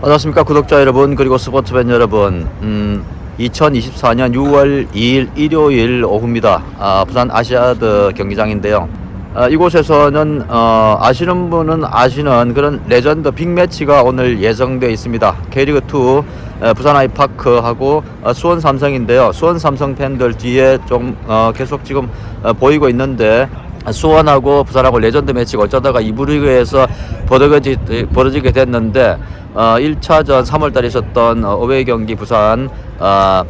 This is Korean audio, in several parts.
안녕하십니까 구독자 여러분 그리고 스포츠팬 여러분. 음, 2024년 6월 2일 일요일 오후입니다. 아, 부산 아시아드 경기장인데요. 아, 이곳에서는 어, 아시는 분은 아시는 그런 레전드 빅매치가 오늘 예정되어 있습니다. K리그2 에, 부산 아이파크하고 어, 수원 삼성인데요. 수원 삼성 팬들 뒤에 좀 어, 계속 지금 어, 보이고 있는데 수원하고 부산하고 레전드 매치가 어쩌다가 2부 리그에서 벌어지, 벌어지게 됐는데 어, 1차전 3월달에 있었던 어, 어웨이 경기 부산 어,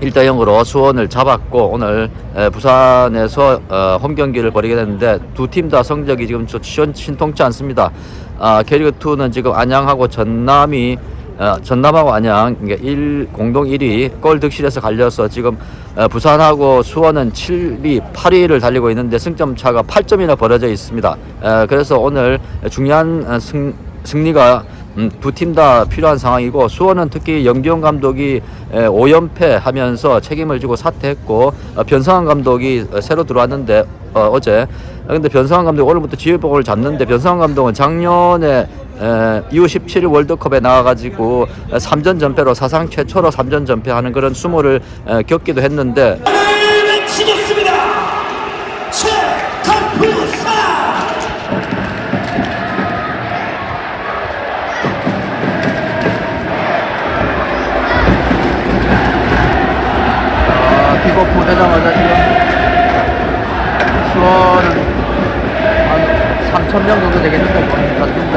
1대 0으로 수원을 잡았고 오늘 에, 부산에서 어, 홈 경기를 벌이게 됐는데 두 팀 다 성적이 지금 신통치 않습니다. 아, 캐리그 2는 지금 안양하고 전남이 어, 전남하고 안양 이게 1 공동 1위 골 득실에서 갈려서 지금 어, 부산하고 수원은 7위, 8위를 달리고 있는데 승점 차가 8점이나 벌어져 있습니다. 에, 그래서 오늘 중요한 어, 승, 승리가 음, 두 팀 다 필요한 상황이고 수원은 특히 영기영 감독이 에, 5연패 하면서 책임을 지고 사퇴했고 어, 변성환 감독이 어, 새로 들어왔는데 어, 어제 어, 근데 변성환 감독이 오늘부터 지휘봉을 잡는데 변성환 감독은 작년에 에, U17 월드컵에 나와가지고 3전 전패로 사상 최초로 3전 전패하는 그런 수모를 에, 겪기도 했는데. 최강부사 아, 킥오프 되자마자 지금 수원은 한 3천 명 정도 되겠는데 뭐, 같은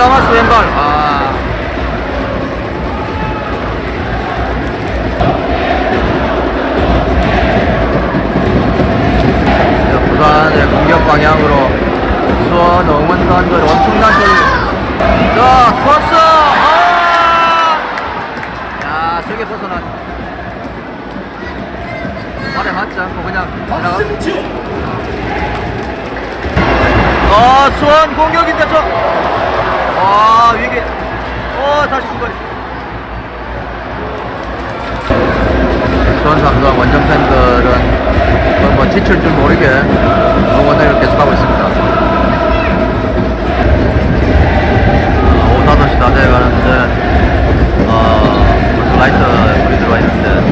어, 라마스 왼발. 아. 자, 부산의 공격 방향으로 수원 응원단들 엄청난 소리. 자, 코스. 아! 야, 세게 벗어난. 발에 맞지 않고 그냥 지나가. 어, 수원 공격인데 저. 아, 위기. 어, 다시 중거리. 수원 삼성 원정 팬들은 뭐 지칠 줄 모르게 응원을 계속하고 있습니다. 어, 오후 5시 다 돼가는데, 어, 라이트 불이 들어와 있는데,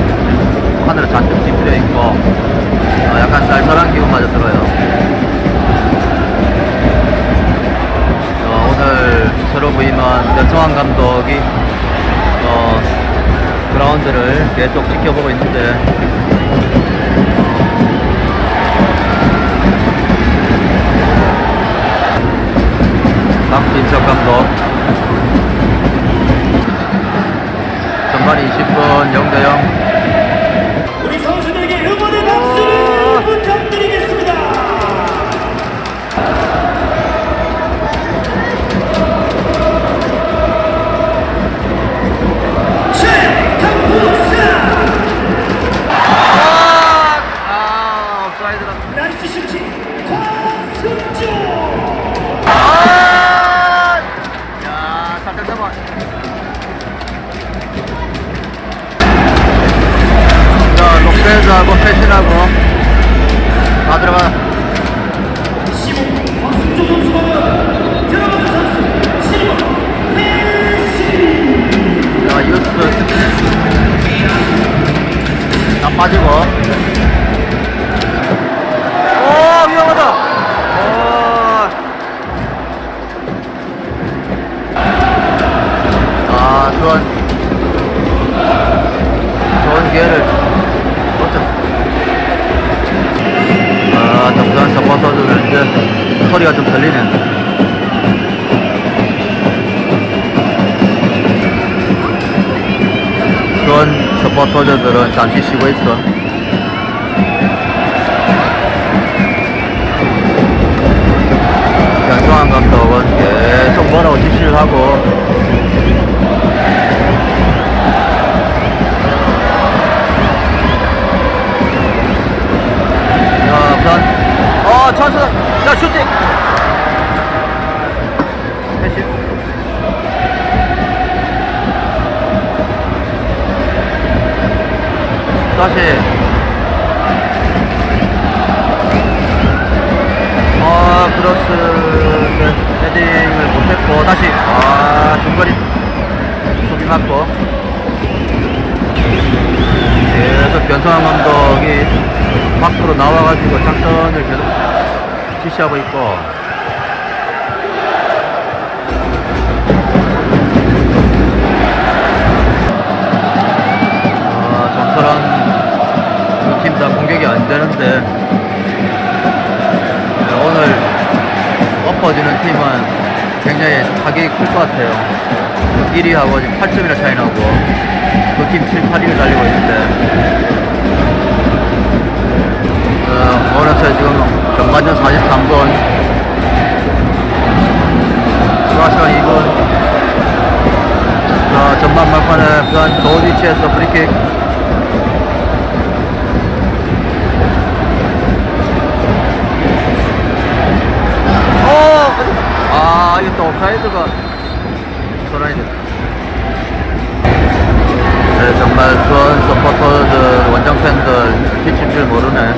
다 빠지 다시. 아 중거리 수비 맞고. 계속 변성환 감독이 밖으로 나와가지고 작전을 계속 지시하고 있고. 아, 좀처럼 두팀 다 공격이 안 되는데. 네, 오늘 엎어지는 팀은 굉장히 타격이 클 것 같아요. 1위하고 지금 8점이나 차이 나고. 그 팀 7, 8위를 달리고 있는데. 어, 어느새 지금 전반전 43분. 추가 시간 2분. 자, 전반 막판에 부산 좋은 위치에서 프리킥 아, 이게 또 옵사이드가 선언이 됐다. 네, 정말 수원 서포터들, 원정 팬들 기침 줄 모르네.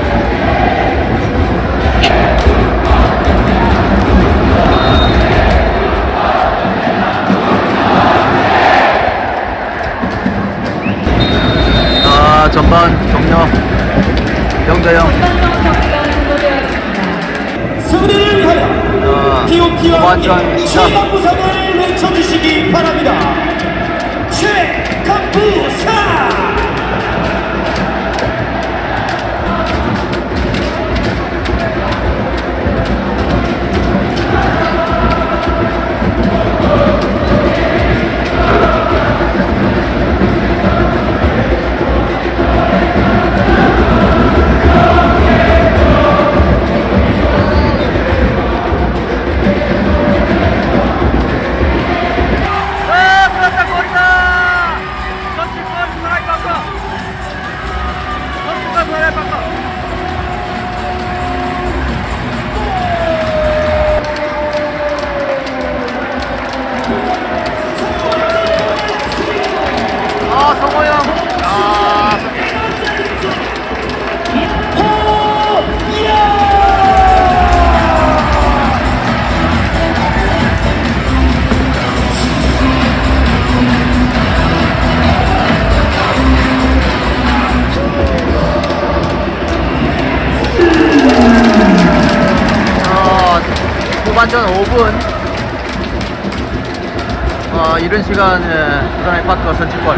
이른 시간에 부산의 파크가 선취골.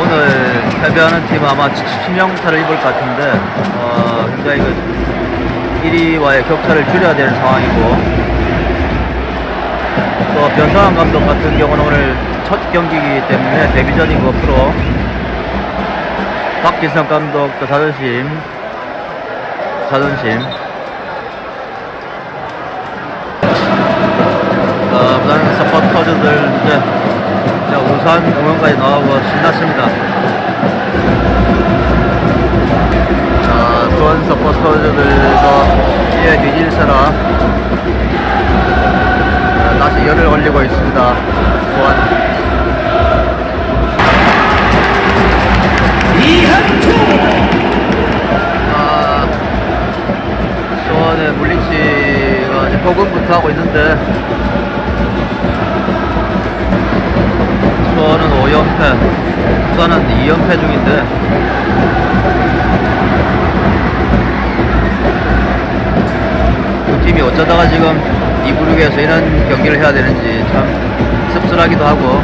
오늘 패배하는 팀 아마 치- 치명타를 입을 것 같은데, 어, 굉장히 그 1위와의 격차를 줄여야 되는 상황이고, 또 변성환 감독 같은 경우는 오늘 첫 경기이기 때문에 데뷔전이고 프로, 박지성 감독도 자존심, 자존심. 서포터즈들 이제, 우산 응원까지 나오고 신났습니다. 자, 수원 서포터즈들도 이에 뒤질세라 어, 다시 열을 올리고 있습니다. 수원. 어쩌다가 지금 2부 리그에서 이런 경기를 해야 되는지 참 씁쓸하기도 하고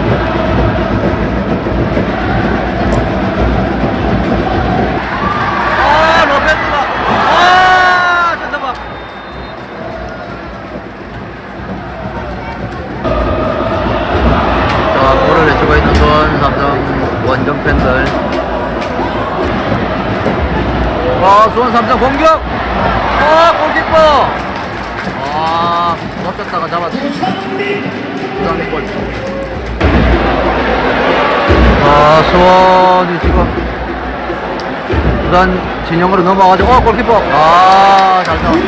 아아 수원 팬들. 아, 수원 삼성 공격! 아, 골키퍼! 아, 놓쳤다가 잡았어. 부산의 골. 아, 수원이 지금 부산 진영으로 넘어가가지고, 어, 골키퍼! 아, 잘 잡았어.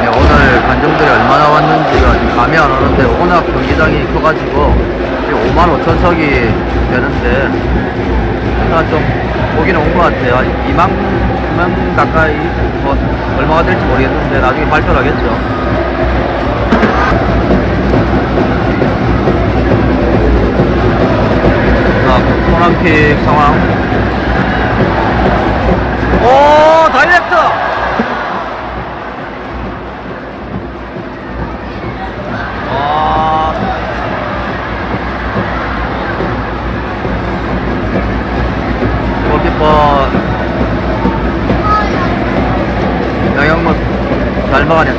네, 오늘 관중들이 얼마나 왔는지가 감이 안 오는데 워낙 경기장이 커가지고 5만 5천 석이 되는데 일단 좀 보기는 온 것 같아요. 한 2만 명 가까이 뭐 얼마가 될지 모르겠는데 나중에 발표를 하겠죠. 자, 코너킥 상황. 오, 잘 막아내.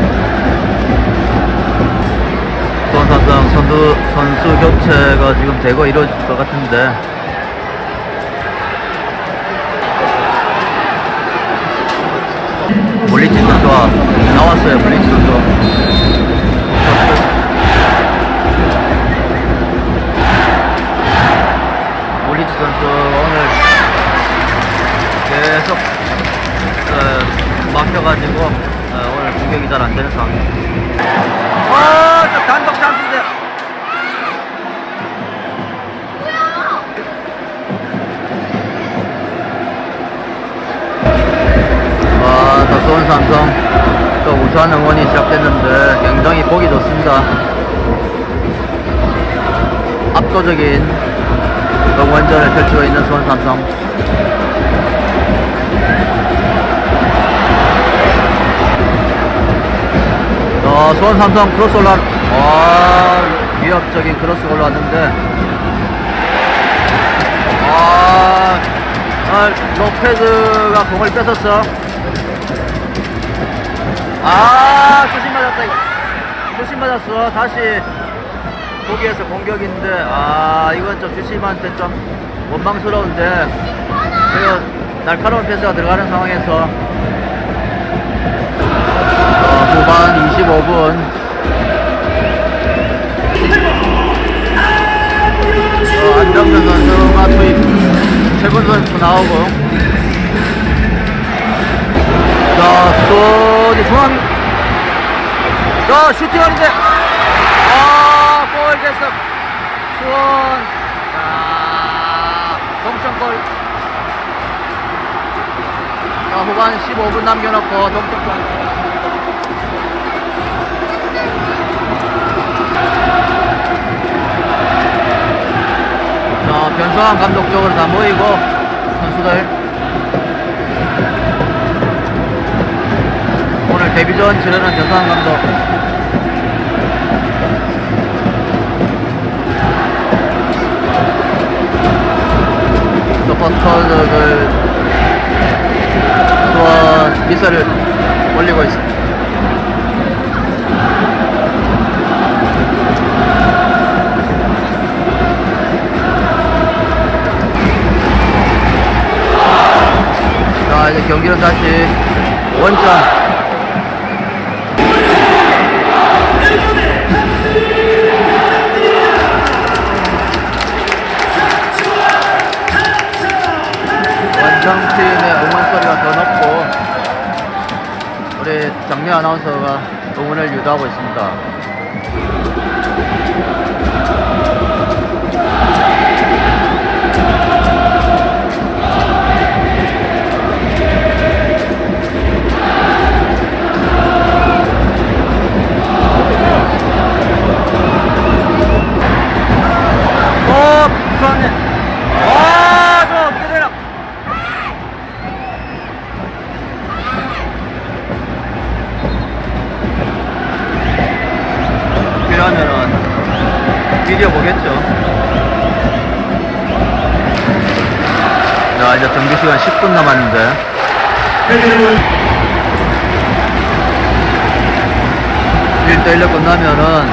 수원 삼성 선수, 선수 교체가 지금 대거 이루어질 것 같은데. 볼리치 선수가 나왔어요, 볼리치 선수. 올리치 선수 오늘 계속 어, 막혀가지고 어, 오늘 공격이 잘 안 되는 상황이에요. 어, 저 단독 찬스인데. 아, 더 수원 삼성 또 우수한 응원이 시작됐는데 굉장히 보기 좋습니다. 압도적인 응원전을 펼치고 있는 수원 삼성. 어, 수원 삼성 크로스 올라, 와, 위협적인 크로스 올라왔는데, 아, 아, 로페즈가 공을 뺏었어. 아, 조심 맞았다, 이거. 조심 맞았어. 다시 거기에서 공격인데, 아, 이건 좀 주심한테 좀 원망스러운데, 그리고 날카로운 패스가 들어가는 상황에서, 어, 후반 25분, 어, 안정근 선수가 투입, 최근 선수 나오고, 자, 소니 중앙, 자, 슈팅 하는데, 아, 골 결승, 수원, 자, 동점골. 자, 후반 15분 남겨놓고 동점골. 자, 변성환 감독 쪽으로 다 모이고, 선수들. 오늘 데뷔전 치르는 변성환 감독. 원정팀의 응원 소리가 더 높고 우리 장미 아나운서가 응원을 유도하고 있습니다. 어, 부산에. 하면은 비디오 보겠죠. 자, 이제 정규 시간 10분 남았는데. 1대1로 끝나면은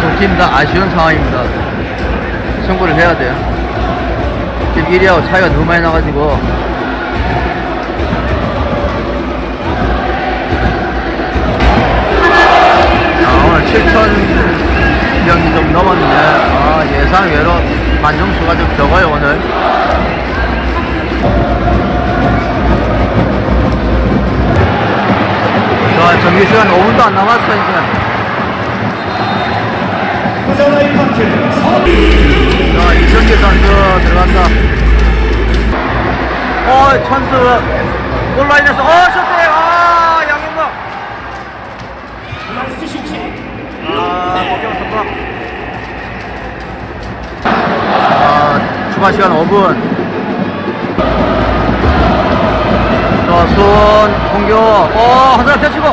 두 팀 다 아쉬운 상황입니다. 승부를 해야 돼요. 지금 1위하고 차이가 너무 많이 나가지고 아, 오늘 7천 명이 좀 넘었는데 아, 예상 외로 관중수가 좀 적어요 오늘. 자, 정규 시간 5분도 안 남았어 이제. 자, 이천기 선수 들어간다. 어, 찬스. 온라인에서, 어, 셔틀! 아, 추가 시간 5분. 자, 손, 공격. 어, 한 사람 펼치고.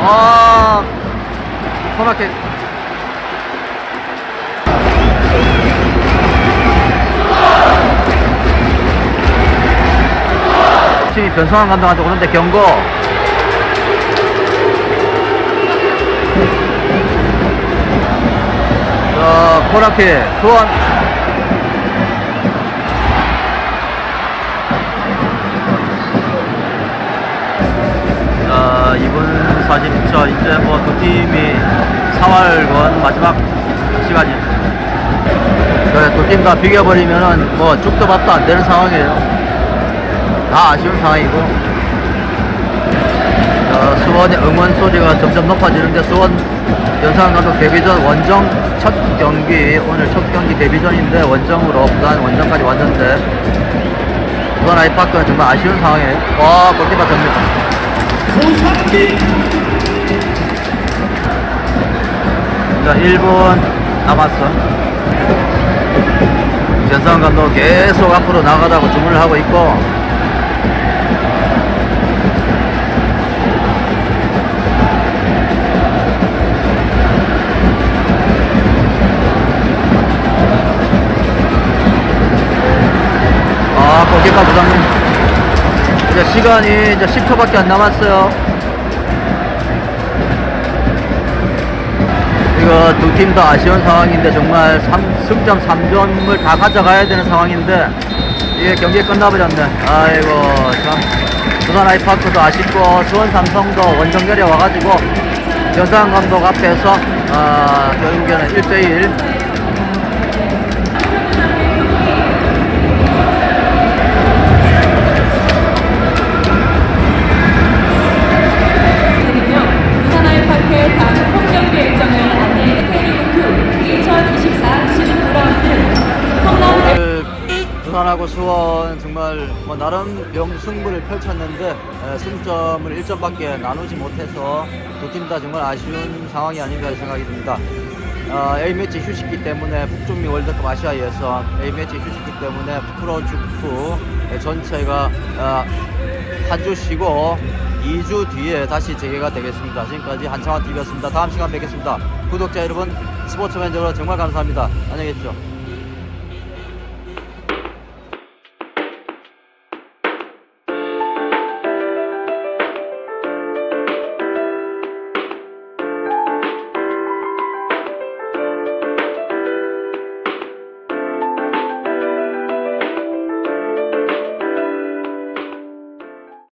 아, 코너킥. 팀이 변성환 감독한테 오는데 경고. 자, 코너킥. 수원. 자, 이분 42초. 이제 뭐 두 팀이 4월권 마지막 시간이. 그래, 두팀 다 비겨버리면은 뭐 죽도 밥도 안 되는 상황이에요. 다 아쉬운 상황이고. 자, 수원의 응원 소리가 점점 높아지는데 수원 연상 감독 데뷔전 원정 첫 경기 오늘 첫 경기 데뷔전인데 원정으로 부산 원정까지 왔는데 부산 아이파크는 정말 아쉬운 상황이에요. 와 골키퍼 접니다. 자 1분 남았어. 연상 감독 계속 앞으로 나가다고 주문을 하고 있고 아, 골키퍼 부장님. 이제 시간이 이제 10초밖에 안 남았어요. 이거 두 팀 다 아쉬운 상황인데 정말 3, 승점 3점을 다 가져가야 되는 상황인데 이게 경기 끝나버렸네. 아이고 참 부산 아이파크도 아쉽고 수원 삼성도 원정결에 와가지고 여상 감독 앞에서 아, 결국에는 1대1 부산하고 수원 정말 뭐 나름 명승부를 펼쳤는데 에, 승점을 1점밖에 나누지 못해서 두 팀 다 정말 아쉬운 상황이 아닌가 생각이 듭니다. 어, A매치 휴식기 때문에 북중미 월드컵 아시아 예선 A매치 휴식기 때문에 프로축구 전체가 어, 한주 쉬고 2주 뒤에 다시 재개가 되겠습니다. 지금까지 한창원 TV였습니다. 다음 시간 뵙겠습니다. 구독자 여러분, 스포츠맨 여러분 정말 감사합니다. 안녕히 계십시오.